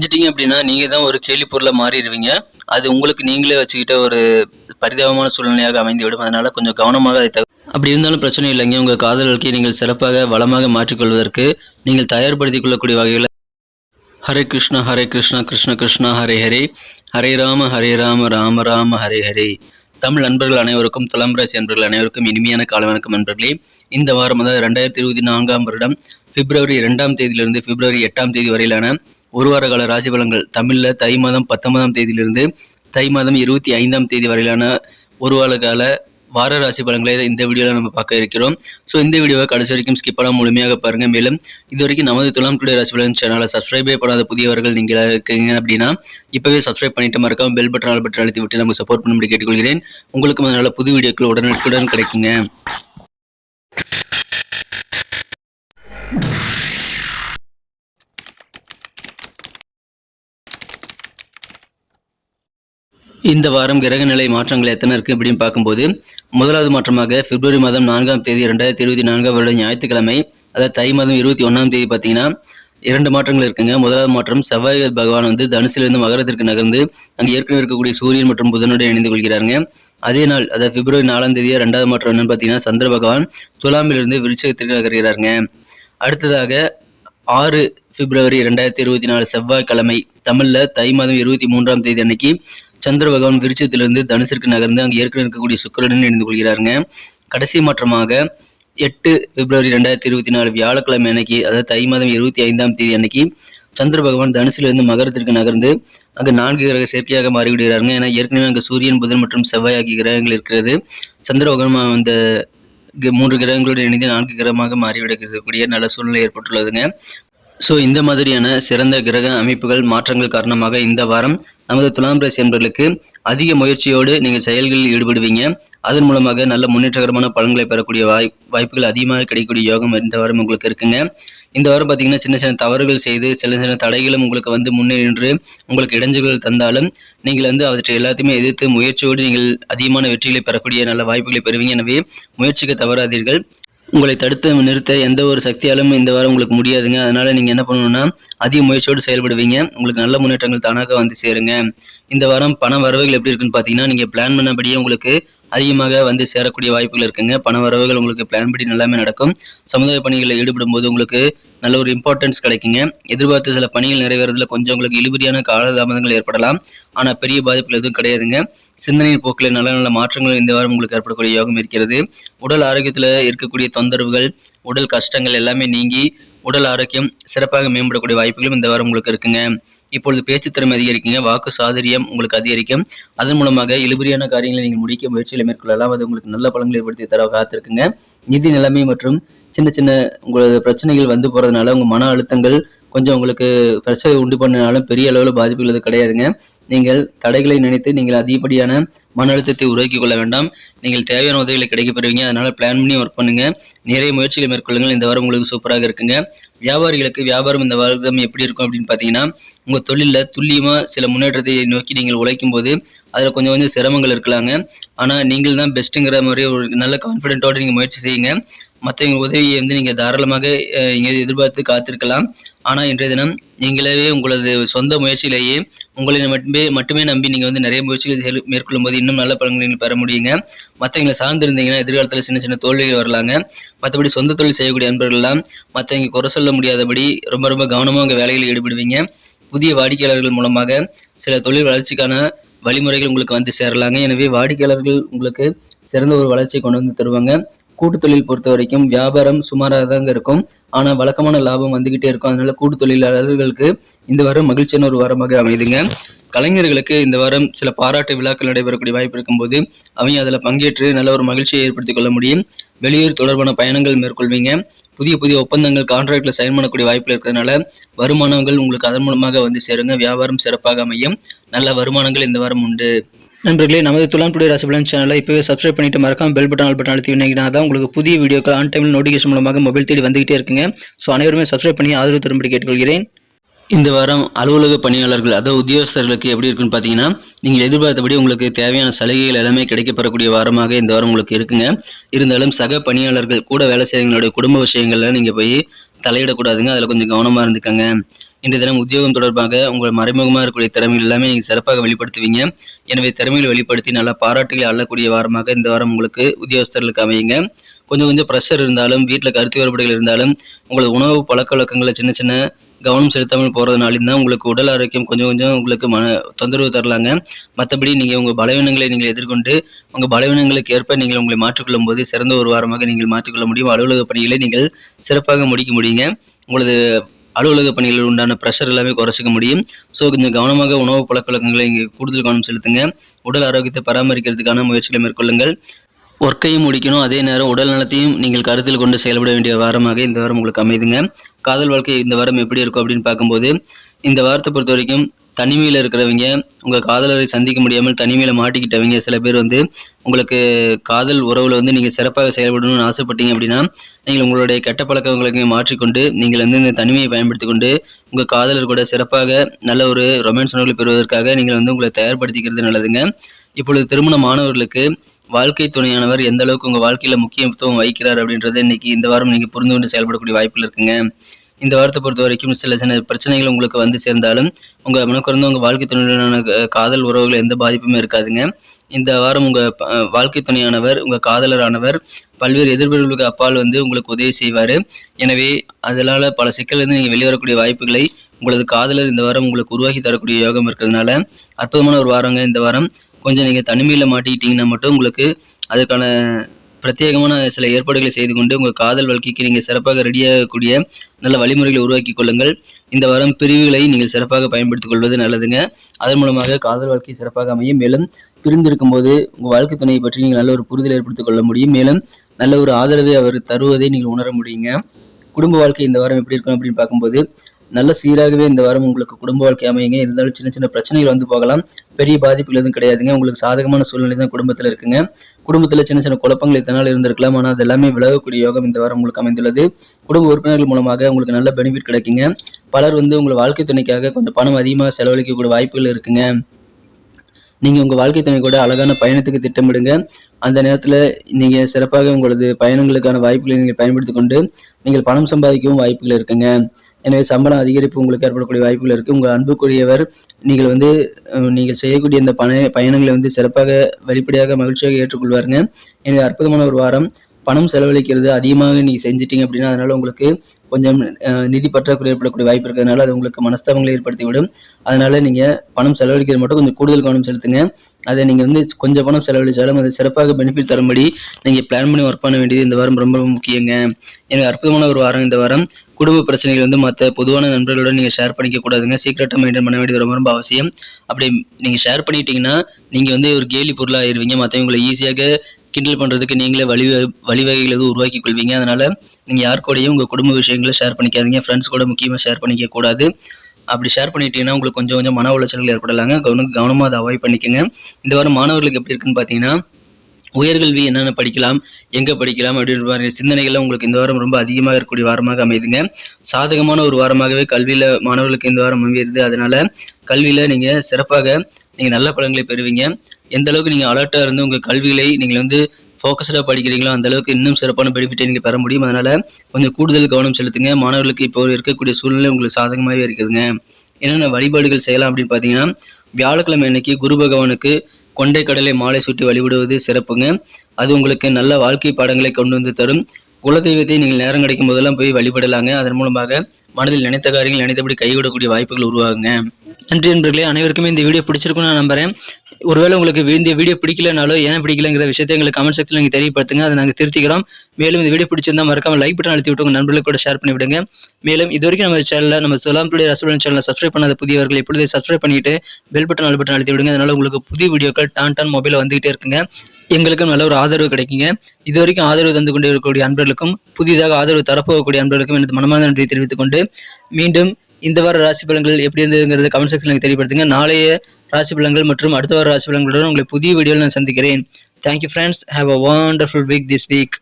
செஞ்சிட்டீங்க அப்படின்னா நீங்கள் தான் ஒரு கேலி பொருளாக மாறிடுவீங்க. அது உங்களுக்கு நீங்களே வச்சுக்கிட்ட ஒரு பரிதாபமான சூழ்நிலையாக அமைந்து விடும் அதனால் கொஞ்சம் கவனமாக அதை அப்படி இருந்தாலும் பிரச்சனை இல்லைங்க. உங்கள் காதல் நீங்கள் சிறப்பாக வளமாக மாற்றிக்கொள்வதற்கு நீங்கள் தயார்படுத்திக் கொள்ளக்கூடிய வகையில் ஹரே கிருஷ்ணா ஹரே கிருஷ்ணா கிருஷ்ண கிருஷ்ணா ஹரே ஹரே. ஹரே ராம ஹரே ராம ராம ராம ஹரே ஹரே. தமிழ் நண்பர்கள் அனைவருக்கும் துலாம் ராசி நண்பர்கள் அனைவருக்கும் இனிமையான கால வணக்கம் நண்பர்களே. இந்த வாரம் அதாவது ரெண்டாயிரத்தி இருபத்தி நான்காம் வருடம் பிப்ரவரி இரண்டாம் தேதியிலிருந்து பிப்ரவரி எட்டாம் தேதி வரையிலான ஒரு வார கால ராசி பலன்கள் தமிழில் தை மாதம் பத்தொன்பதாம் தேதியிலிருந்து தை மாதம் இருபத்தி ஐந்தாம் தேதி வரையிலான ஒரு வார கால வார ராசி பலன்களை இந்த வீடியோவில் நம்ம பார்க்க இருக்கிறோம். ஸோ இந்த வீடியோவை கடைசி வரைக்கும் ஸ்கிப் பண்ணாம முழுமையாக பாருங்கள் மேலும் இது வரைக்கும் நமது துலாம் டுடே ராசி பலன் சேனலை சப்ஸ்கிரைபே பண்ணாத புதியவர்கள் நீங்கள் இருக்கீங்க அப்படின்னா இப்போவே சப்ஸ்கிரைப் பண்ணிட்டு மறக்காம பெல் பட்டன் ஆல் பட்டன் அழுத்தி விட்டு நமக்கு சப்போர்ட் பண்ணும்படி கேட்டுக்கொள்கிறேன். உங்களுக்கு அதனால் புது வீடியோக்கள் உடனுக்குடன் கிடைக்குங்க. இந்த வாரம் கிரகநிலை மாற்றங்கள் எத்தனை இருக்குது அப்படின்னு பார்க்கும்போது முதலாவது மாற்றமாக பிப்ரவரி மாதம் நான்காம் தேதி ரெண்டாயிரத்தி இருபத்தி நான்காம் வருடம் ஞாயிற்றுக்கிழமை அதாவது தை மாதம் இருபத்தி ஒன்றாம் தேதி பார்த்தீங்கன்னா இரண்டு மாற்றங்கள் இருக்குங்க. முதலாவது மாற்றம் செவ்வாய் பகவான் வந்து தனுசிலிருந்து மகரத்திற்கு நகர்ந்து அங்கே ஏற்கனவே இருக்கக்கூடிய சூரியன் மற்றும் புதனுடன் இணைந்து கொள்கிறாருங்க. அதே நாள் அதாவது பிப்ரவரி நாலாம் தேதியா ரெண்டாவது மாற்றம் என்னன்னு பார்த்தீங்கன்னா சந்திர பகவான் துலாமிலிருந்து விருச்சகத்திற்கு நகர்கிறாருங்க. அடுத்ததாக ஆறு பிப்ரவரி ரெண்டாயிரத்தி இருபத்தி நாலு செவ்வாய்க்கிழமை தமிழில் தை மாதம் இருபத்தி மூன்றாம் தேதி அன்னைக்கு சந்திர பகவான் விருச்சத்திலிருந்து தனுசிற்கு நகர்ந்து அங்கே ஏற்கனவே இருக்கக்கூடிய சுக்கிரனுடன் இணைந்து கொள்கிறாருங்க. கடைசி மாற்றமாக எட்டு பிப்ரவரி ரெண்டாயிரத்தி இருபத்தி நாலு வியாழக்கிழமை அன்னைக்கு அதாவது தை மாதம் இருபத்தி ஐந்தாம் தேதி அன்னைக்கு சந்திர பகவான் தனுசிலிருந்து மகரத்திற்கு நகர்ந்து அங்கு நான்கு கிரக சேர்க்கையாக மாறிவிடுகிறாருங்க. ஏன்னா ஏற்கனவே அங்கே சூரியன் புதன் மற்றும் செவ்வாய் ஆகிய கிரகங்கள் இருக்கிறது. சந்திர பகவான் அந்த மூன்று கிரகங்களோடு இணைந்து நான்கு கிரகமாக மாறிவிடக்கூடிய நல்ல சூழ்நிலை ஏற்பட்டுள்ளதுங்க. ஸோ இந்த மாதிரியான சிறந்த கிரக அமைப்புகள் மாற்றங்கள் காரணமாக இந்த வாரம் நமது துலாம் ராசி என்பர்களுக்கு அதிக முயற்சியோடு நீங்கள் செயல்களில் ஈடுபடுவீங்க. அதன் மூலமாக நல்ல முன்னேற்றகரமான பலன்களை பெறக்கூடிய வாய் வாய்ப்புகள் அதிகமாக கிடைக்கக்கூடிய யோகம் இந்த வாரம் உங்களுக்கு இருக்குங்க. இந்த வாரம் பார்த்தீங்கன்னா சின்ன சின்ன தவறுகள் செய்து சின்ன சின்ன தடைகளும் உங்களுக்கு வந்து முன்னே நின்று உங்களுக்கு இடைஞ்சல்கள் தந்தாலும் நீங்கள் வந்து அவற்றை எல்லாத்தையுமே எதிர்த்து முயற்சியோடு நீங்கள் அதிகமான வெற்றிகளை பெறக்கூடிய நல்ல வாய்ப்புகளை பெறுவீங்க. எனவே முயற்சிக்க தவறாதீர்கள். உங்களை தடுத்து நிறுத்த எந்த ஒரு சக்தியாலும் இந்த வாரம் உங்களுக்கு முடியாதுங்க. அதனால நீங்க என்ன பண்ணணும்னா அதிக முயற்சியோடு செயல்படுவீங்க. உங்களுக்கு நல்ல முன்னேற்றங்கள் தானாக வந்து சேருங்க. இந்த வாரம் பண வரவுகள் எப்படி இருக்குன்னு பார்த்தீங்கன்னா நீங்கள் பிளான் பண்ணபடியே உங்களுக்கு அதிகமாக வந்து சேரக்கூடிய வாய்ப்புகள் இருக்குங்க. பண வரவுகள் உங்களுக்கு பிளான் படி நல்லாமே நடக்கும். சமுதாய பணிகளில் ஈடுபடும் போது உங்களுக்கு நல்ல ஒரு இம்பார்ட்டன்ஸ் கிடைக்குங்க. எதிர்பார்த்த சில பணிகள் நிறைவேறதுல கொஞ்சம் உங்களுக்கு இழுபறியான காலதாமதங்கள் ஏற்படலாம். ஆனால் பெரிய பாதிப்புகள் எதுவும் கிடையாதுங்க. சிந்தனையின் போக்கில் நல்ல நல்ல மாற்றங்கள் இந்த வாரம் உங்களுக்கு ஏற்படக்கூடிய யோகம் இருக்கிறது. உடல் ஆரோக்கியத்தில் இருக்கக்கூடிய தொந்தரவுகள் உடல் கஷ்டங்கள் எல்லாமே நீங்கி உடல் ஆரோக்கியம் சிறப்பாக மேம்படக்கூடிய வாய்ப்புகளும் இந்த வாரம் உங்களுக்கு இருக்குங்க. இப்பொழுது பேச்சு திறமை அதிகரிக்குங்க. வாக்கு சாதுரியம் உங்களுக்கு அதிகரிக்கும். அதன் மூலமாக இழுபறியான காரியங்களை நீங்கள் முடிக்க முயற்சிகளை மேற்கொள்ளலாம். அது உங்களுக்கு நல்ல பலன்களை ஏற்படுத்தி தர காத்திருக்குங்க. நிதி நிலைமை மற்றும் சின்ன சின்ன உங்களது பிரச்சனைகள் வந்து போகிறதுனால உங்கள் மன அழுத்தங்கள் கொஞ்சம் உங்களுக்கு பிரச்சனை உண்டு பண்ணினாலும் பெரிய அளவில் பாதிப்புகள் எதுவும் கிடையாதுங்க. நீங்கள் தடைகளை நினைத்து நீங்கள் அதிகப்படியான மன அழுத்தத்தை உருவாக்கி கொள்ள வேண்டாம். நீங்கள் தேவையான உதவிகளை கிடைக்க பெறுவீங்க அதனால் பிளான் பண்ணி ஒர்க் பண்ணுங்க. நிறைய முயற்சிகளை மேற்கொள்ளுங்கள். இந்த வாரம் உங்களுக்கு சூப்பராக இருக்குங்க. வியாபாரிகளுக்கு வியாபாரம் இந்த வாரம் எப்படி இருக்கும் அப்படின்னு பார்த்தீங்கன்னா உங்கள் தொழிலில் துல்லியமாக சில முன்னேற்றத்தை நோக்கி நீங்கள் உழைக்கும் போது அதில் கொஞ்சம் கொஞ்சம் சிரமங்கள் இருக்கலாங்க. ஆனால் நீங்கள் தான் பெஸ்ட்டுங்கிற மாதிரி ஒரு நல்ல கான்ஃபிடென்ட்டோடு நீங்கள் முயற்சி செய்யுங்க. மற்றவங்க உதவியை வந்து நீங்கள் தாராளமாக இங்கே எதிர்பார்த்து காத்திருக்கலாம். ஆனால் இன்றைய தினம் நீங்களே உங்களது சொந்த முயற்சியிலேயே உங்களை மட்டுமே மட்டுமே நம்பி நீங்கள் வந்து நிறைய முயற்சிகள் மேற்கொள்ளும் போது இன்னும் நல்ல பலன்களை நீங்கள் பெற முடியுங்க. மற்றவங்களை சார்ந்திருந்தீங்கன்னா எதிர்காலத்தில் சின்ன சின்ன தோல்விகள் வரலாங்க. மற்றபடி சொந்த தொழில் செய்யக்கூடிய நண்பர்கள்லாம் மற்றவங்க குறை சொல்ல முடியாதபடி ரொம்ப ரொம்ப கவனமாக உங்கள் வேலைகளில் ஈடுபடுவீங்க. புதிய வாடிக்கையாளர்கள் மூலமாக சில தொழில் வளர்ச்சிக்கான வழிமுறைகள் உங்களுக்கு வந்து சேரலாங்க. எனவே வாடிக்கையாளர்கள் உங்களுக்கு சிறந்த ஒரு வளர்ச்சியை கொண்டு வந்து தருவாங்க. கூட்டு தொழில் பொறுத்த வரைக்கும் வியாபாரம் சுமாராக தாங்க இருக்கும் ஆனால் வழக்கமான லாபம் வந்துகிட்டே இருக்கும். அதனால கூட்டு தொழிலாளர்களுக்கு இந்த வாரம் மகிழ்ச்சியான ஒரு வாரமாக அமைதுங்க. கலைஞர்களுக்கு இந்த வாரம் சில பாராட்டு விழாக்கள் நடைபெறக்கூடிய வாய்ப்பு இருக்கும்போது அவங்க அதில் பங்கேற்று நல்ல ஒரு மகிழ்ச்சியை ஏற்படுத்திக் கொள்ள முடியும். வெளியூர் தொடர்பான பயணங்கள் மேற்கொள்வீங்க. புதிய புதிய ஒப்பந்தங்கள் கான்ட்ராக்டில் சைன் பண்ணக்கூடிய வாய்ப்பு இருக்கிறதுனால வருமானங்கள் உங்களுக்கு அதன் மூலமாக வந்து சேருங்க. வியாபாரம் சிறப்பாக அமையும். நல்ல வருமானங்கள் இந்த வாரம் உண்டு. நண்பர்களே நமது துலாம் டுடே ராசிபலன் சேனலை இப்போவே சப்ஸ்கிரைப் பண்ணிட்டு மறக்காம பெல் பட்டன் ஆல் பட்டன் அழுத்தி வினீங்கன்னா தான் உங்களுக்கு புதிய வீடியோக்கள் ஆன் டைமில் நோட்டிஃபிகேஷன் மூலமாக மொபைல் தேடி வந்துகிட்டே இருக்குங்க. ஸோ அனைவருமே சப்ஸ்கிரைப் பண்ணி ஆதரவு தரும்படி கேட்டுக்கொள்கிறேன். இந்த வாரம் அலுவலக பணியாளர்கள் அதாவது உத்தியோகஸ்தர்களுக்கு எப்படி இருக்குன்னு பார்த்தீங்கன்னா நீங்கள் எதிர்பார்த்தபடி உங்களுக்கு தேவையான சலுகைகள் எல்லாமே கிடைக்கப்பெறக்கூடிய வாரமாக இந்த வாரம் உங்களுக்கு இருக்குங்க. இருந்தாலும் சக பணியாளர்கள் கூட வேலை செய்யறவங்களுடைய குடும்ப விஷயங்கள்லாம் நீங்கள் போய் தலையிடக்கூடாதுங்க. அதில் கொஞ்சம் கவனமாக இருந்துக்கங்க. இன்றைய தினம் உத்தியோகம் தொடர்பாக உங்கள் மறைமுகமாக இருக்கக்கூடிய திறமைகள் எல்லாமே நீங்கள் சிறப்பாக வெளிப்படுத்துவீங்க. எனவே திறமைகள் வெளிப்படுத்தி நல்லா பாராட்டுகளை அள்ளக்கூடிய வாரமாக இந்த வாரம் உங்களுக்கு உத்தியோகஸ்தர்களுக்கு அமையுங்க. கொஞ்சம் கொஞ்சம் ப்ரெஷர் இருந்தாலும் வீட்டில் கருத்து வேறுபாடுகள் இருந்தாலும் உங்களது உணவு பழக்க வழக்கங்களில் சின்ன சின்ன கவனம் செலுத்தாமல் போகிறதுனாலும் தான் உங்களுக்கு உடல் ஆரோக்கியம் கொஞ்சம் கொஞ்சம் உங்களுக்கு மன தொந்தரவு தரலாங்க. மற்றபடி நீங்கள் உங்கள் பலவீனங்களை நீங்கள் எதிர்கொண்டு உங்கள் பலவீனங்களுக்கு ஏற்ப நீங்கள் உங்களை மாற்றிக்கொள்ளும் போது சிறந்த ஒரு வாரமாக நீங்கள் மாற்றிக்கொள்ள முடியும். அலுவலக பணிகளை நீங்கள் சிறப்பாக முடிக்க முடியுங்க. உங்களது அலுவலக பணிகளில் உண்டான ப்ரெஷர் எல்லாமே குறைச்சிக்க முடியும். ஸோ கொஞ்சம் கவனமாக உணவு பழக்க வழக்கங்களை இங்கே கூடுதல் கவனம் செலுத்துங்க. உடல் ஆரோக்கியத்தை பராமரிக்கிறதுக்கான முயற்சிகளை மேற்கொள்ளுங்கள். ஒர்க்கையும் முடிக்கணும். அதே நேரம் உடல் நலத்தையும் நீங்கள் கருத்தில் கொண்டு செயல்பட வேண்டிய வாரமாக இந்த வாரம் உங்களுக்கு அமைதுங்க. காதல் வாழ்க்கை இந்த வாரம் எப்படி இருக்கும் அப்படின்னு பார்க்கும்போது இந்த வாரத்தை பொறுத்த வரைக்கும் தனிமையில் இருக்கிறவங்க உங்கள் காதலரை சந்திக்க முடியாமல் தனிமையில் மாட்டிக்கிட்டவங்க சில பேர் வந்து உங்களுக்கு காதல் உறவில் வந்து நீங்கள் சிறப்பாக செயல்படணும்னு ஆசைப்பட்டீங்க அப்படின்னா நீங்கள் உங்களுடைய கெட்ட பழக்கங்களுக்கு மாற்றிக்கொண்டு நீங்கள் வந்து இந்த தனிமையை பயன்படுத்தி கொண்டு உங்கள் காதலர் கூட சிறப்பாக நல்ல ஒரு ரொமான்ஸ் உணர்வுகளை பெறுவதற்காக நீங்கள் வந்து உங்களை தயார்படுத்திக்கிறது நல்லதுங்க. இப்பொழுது திருமண மாணவர்களுக்கு வாழ்க்கை துணையானவர் எந்த அளவுக்கு உங்கள் வாழ்க்கையில் முக்கியத்துவம் வகிக்கிறார் அப்படின்றத இன்னைக்கு இந்த வாரம் நீங்கள் புரிந்து கொண்டு செயல்படக்கூடிய வாய்ப்பில் இருக்குங்க. இந்த வாரத்தை பொறுத்த வரைக்கும் சில சின்ன பிரச்சனைகள் உங்களுக்கு வந்து சேர்ந்தாலும் உங்கள் மனக்குறந்த உங்கள் வாழ்க்கை துணையுடனான காதல் உறவுகள் எந்த பாதிப்புமே இருக்காதுங்க. இந்த வாரம் உங்கள் வாழ்க்கை துணையானவர் உங்கள் காதலரானவர் பல்வேறு எதிர்ப்புகளுக்கு அப்பால் வந்து உங்களுக்கு உதவி செய்வார். எனவே அதனால் பல சிக்கலேருந்து நீங்கள் வெளிவரக்கூடிய வாய்ப்புகளை உங்களது காதலர் இந்த வாரம் உங்களுக்கு உருவாக்கி தரக்கூடிய யோகம் இருக்கிறதுனால அற்புதமான ஒரு வாரங்க இந்த வாரம். கொஞ்சம் நீங்கள் தனிமையில் மாட்டிக்கிட்டீங்கன்னா மட்டும் உங்களுக்கு அதுக்கான பிரத்யேகமான சில ஏற்பாடுகளை செய்து கொண்டு உங்கள் காதல் வாழ்க்கைக்கு நீங்கள் சிறப்பாக ரெடியாகக்கூடிய நல்ல வழிமுறைகளை உருவாக்கி கொள்ளுங்கள். இந்த வாரம் பிரிவுகளை நீங்கள் சிறப்பாக பயன்படுத்திக் கொள்வது நல்லதுங்க. அதன் மூலமாக காதல் வாழ்க்கை சிறப்பாக அமையும். மேலும் பிரிந்திருக்கும் போது உங்கள் வாழ்க்கை துணையை பற்றி நீங்கள் நல்ல ஒரு புரிதல் ஏற்படுத்திக் கொள்ள முடியும். மேலும் நல்ல ஒரு ஆதரவை அவர் தருவதை நீங்கள் உணர முடியுங்க. குடும்ப வாழ்க்கை இந்த வாரம் எப்படி இருக்கும் அப்படின்னு பார்க்கும்போது நல்ல சீராகவே இந்த வாரம் உங்களுக்கு குடும்ப வாழ்க்கை அமையுங்க. இருந்தாலும் சின்ன சின்ன பிரச்சனைகள் வந்து போகலாம். பெரிய பாதிப்புகள் எதுவும் கிடையாதுங்க. உங்களுக்கு சாதகமான சூழ்நிலை தான் குடும்பத்தில் இருக்குங்க. குடும்பத்தில் சின்ன சின்ன குழப்பங்கள் இத்தனால் இருந்திருக்கலாம். ஆனால் அது எல்லாமே விலகக்கூடிய யோகம் இந்த வாரம் உங்களுக்கு அமைந்துள்ளது. குடும்ப உறுப்பினர்கள் மூலமாக உங்களுக்கு நல்ல பெனிஃபிட் கிடைக்குங்க. பலர் வந்து உங்கள் வாழ்க்கை துணைக்காக கொஞ்சம் பணம் அதிகமாக செலவழிக்கக்கூடிய வாய்ப்புகள் இருக்குங்க. நீங்கள் உங்கள் வாழ்க்கை துணை கூட அழகான பயணத்துக்கு திட்டமிடுங்க. அந்த நேரத்தில் நீங்கள் சிறப்பாக உங்களது பயணங்களுக்கான வாய்ப்புகளை நீங்கள் பயன்படுத்தி கொண்டு நீங்கள் பணம் சம்பாதிக்கவும் வாய்ப்புகள் இருக்குங்க. எனவே சம்பளம் அதிகரிப்பு உங்களுக்கு ஏற்படக்கூடிய வாய்ப்புகள் இருக்குது உங்கள் அன்புக்குரியவர் நீங்கள் வந்து நீங்கள் செய்யக்கூடிய இந்த பண பயணங்களை வந்து சிறப்பாக வெளிப்படையாக மகிழ்ச்சியாக ஏற்றுக்கொள்வாருங்க. எனவே அற்புதமான ஒரு வாரம். பணம் செலவழிக்கிறது அதிகமாக நீங்கள் செஞ்சிட்டீங்க அப்படின்னா அதனால உங்களுக்கு கொஞ்சம் நிதி பற்றாக்குறை ஏற்படக்கூடிய வாய்ப்பு இருக்கிறதுனால அது உங்களுக்கு மனஸ்தாபங்களை ஏற்படுத்திவிடும். அதனால நீங்கள் பணம் செலவழிக்கிறது மட்டும் கொஞ்சம் கூடுதல் கவனம் செலுத்துங்க. அதை நீங்கள் வந்து கொஞ்சம் பணம் செலவழித்தாலும் அது சிறப்பாக பெனிஃபிட் தரும்படி நீங்கள் பிளான் பண்ணி ஒர்க் பண்ண வேண்டியது இந்த வாரம் ரொம்ப முக்கியங்க. எனக்கு அற்புதமான ஒரு வாரம் இந்த வாரம். குடும்ப பிரச்சனைகள் வந்து மற்ற பொதுவான நண்பர்களுடன் நீங்கள் ஷேர் பண்ணிக்க கூடாதுங்க. சீக்கிரட்டாக மெயின்டைன் பண்ண வேண்டியது ரொம்ப ரொம்ப அவசியம். அப்படி நீங்கள் ஷேர் பண்ணிட்டீங்கன்னா நீங்கள் வந்து ஒரு கேலி பொருளாக ஆயிருவீங்க மற்றவங்களை ஈஸியாக கிண்டல் பண்ணுறதுக்கு நீங்களே வழி வழிவகைகள் எதுவும் உருவாக்கி கொள்வீங்க. அதனால் நீங்கள் யார் கூடயும் உங்கள் குடும்ப விஷயங்களை ஷேர் பண்ணிக்காதீங்க. ஃப்ரெண்ட்ஸ் கூட முக்கியமாக ஷேர் பண்ணிக்க கூடாது. அப்படி ஷேர் பண்ணிட்டீங்கன்னா உங்களுக்கு கொஞ்சம் கொஞ்சம் மன உளைச்சல்கள் ஏற்படலாங்க. கவனம் கவனமாக அதை அவாய்ட் பண்ணிக்கோங்க. இந்த வாரம் மாணவர்களுக்கு எப்படி இருக்குன்னு பார்த்தீங்கன்னா உயர்கல்வி என்னென்ன படிக்கலாம் எங்கே படிக்கலாம் அப்படின்ற மாதிரி சிந்தனைகள்லாம் உங்களுக்கு இந்த வாரம் ரொம்ப அதிகமாக இருக்கக்கூடிய வாரமாக அமைதுங்க. சாதகமான ஒரு வாரமாகவே கல்வியில் மாணவர்களுக்கு இந்த வாரம் அமைகிறது. அதனால் கல்வியில் நீங்கள் சிறப்பாக நீங்கள் நல்ல பலன்களை பெறுவீங்க. எந்த அளவுக்கு நீங்கள் அலர்ட்டாக இருந்து உங்கள் கல்விகளை நீங்கள் வந்து ஃபோக்கஸ்டாக படிக்கிறீங்களோ அந்த அளவுக்கு இன்னும் சிறப்பான பெனிஃபிட்டை நீங்கள் பெற முடியும். அதனால் கொஞ்சம் கூடுதல் கவனம் செலுத்துங்க. மாணவர்களுக்கு இப்போ இருக்கக்கூடிய சூழ்நிலை உங்களுக்கு சாதகமாகவே இருக்குதுங்க. என்னென்ன வழிபாடுகள் செய்யலாம் அப்படின்னு பார்த்தீங்கன்னா வியாழக்கிழமை அன்னைக்கு குரு பகவானுக்கு கொண்டை கடலை மாலை சுற்றி வழிபடுவது சிறப்புங்க. அது உங்களுக்கு நல்ல வாழ்க்கை பாடங்களை கொண்டு வந்து தரும். குலதெய்வத்தை நீங்கள் நேரம் கிடைக்கும் போதெல்லாம் போய் வழிபடலாங்க. அதன் மூலமாக மனதில் நினைத்த காரியங்கள் நினைத்தபடி கைவிடக்கூடிய வாய்ப்புகள் உருவாகுங்க. நன்றி நண்பர்களே அனைவருக்குமே இந்த வீடியோ பிடிச்சிருக்குன்னு நான் நம்புறேன். ஒருவேளை உங்களுக்கு இந்த வீடியோ பிடிக்கலனாலோ ஏன் பிடிக்கலங்கிற விஷயத்தை எங்களுக்கு கமெண்ட் செக்ஷனில் நீங்கள் தெரியப்படுத்துங்க. அதை நாங்கள் திருத்திக்கிறோம். மேலும் இந்த வீடியோ பிடிச்சிருந்தா மறக்காம லைக் பட்டன் அழுத்தி விட்டு உங்கள் நண்பர்களுக்கு கூட ஷேர் பண்ணி விடுங்க. மேலும் இது வரைக்கும் நம்ம சேனலில் நம்ம சொலாம் டுடே ரசபலன் சேனலை சப்ஸ்கிரைப் பண்ணாத புதியவர்கள் எப்படி சப்ஸ்கிரைப் பண்ணிட்டு பெல் பட்டன் ஆல் பட்டன் அழுத்தி விடுங்க. அதனால உங்களுக்கு புதிய வீடியோக்கள் டான் டான் மொபைலில் வந்துகிட்டே இருக்குங்க. எங்களுக்கும் நல்ல ஒரு ஆதரவு கிடைக்குங்க. இது வரைக்கும் ஆதரவு தந்து கொண்டு இருக்கக்கூடிய அன்பர்களுக்கும் புதிதாக ஆதரவு தரப்போகக்கூடிய அன்பர்களுக்கும் எனது மனமான நன்றியை தெரிவித்துக் கொண்டு மீண்டும் இந்த வார ராசி பலன்கள் எப்படி இருந்ததுங்கிறது கமெண்ட் செக்ஷனில் தெரியப்படுத்துங்க. நாளைய ராசி பலன்கள் மற்றும் அடுத்த வார ராசி பலன்களுடன் உங்களை புதிய வீடியோவில் நான் சந்திக்கிறேன். Thank you friends have a wonderful week this week